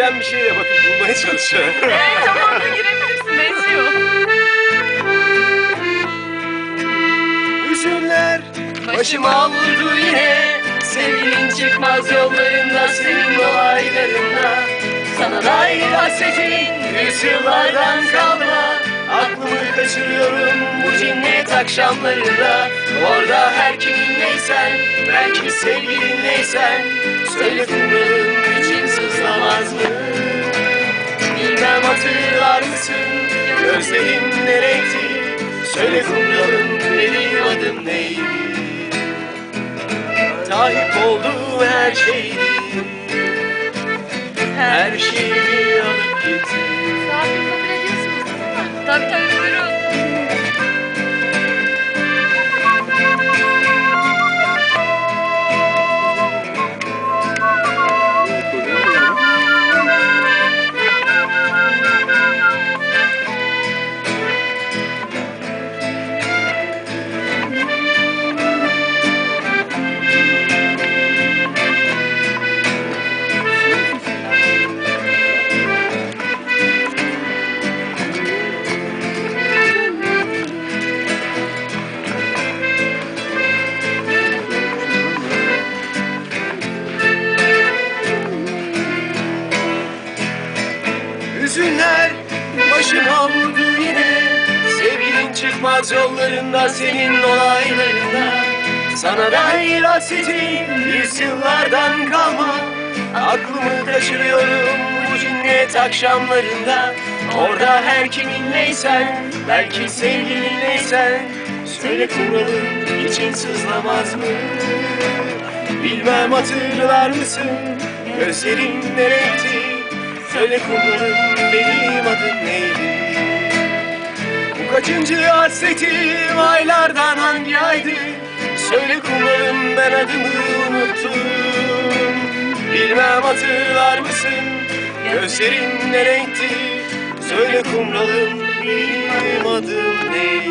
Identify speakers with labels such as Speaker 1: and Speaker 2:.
Speaker 1: benzeyen bir şeyle bakın bulmaya çalışıyor.
Speaker 2: Evet tamam da girebilirsin benziyor.
Speaker 1: Hüzünler başıma vurdu yine. Sevgilin çıkmaz yollarında senin olaylarında Sana dair hasretin yüzyıllardan kalma. Aklımı kaçırıyorum bu cinnet akşamlarında. Orada her kimin neysen belki sevgilin neysen. Söyle kumralım hatırlar mısın gözlerin ne Söyle kumralım benim adım neydi? Tahip olduğum her şeydi. Her şeyi Hüzünler başıma vurdu yine Sevgilin çıkmaz yollarında senin olaylarında. Sana dair hasretin yüzyıllardan kalma. Aklımı kaçırıyorum bu cinnet akşamlarında. Orada her kiminleysen belki sevgilinleysen Söyle kumralım için sızlamaz mı? Bilmem hatırlar mısın? Gözlerin ne renkti Söyle kumralım benim adım neydi? Bu kaçıncı hasretim aylardan hangi aydı? Söyle kumralım ben adımı unuttum. Bilmem hatırlar mısın? Gözlerin ne renkti? Söyle kumralım benim adım neydi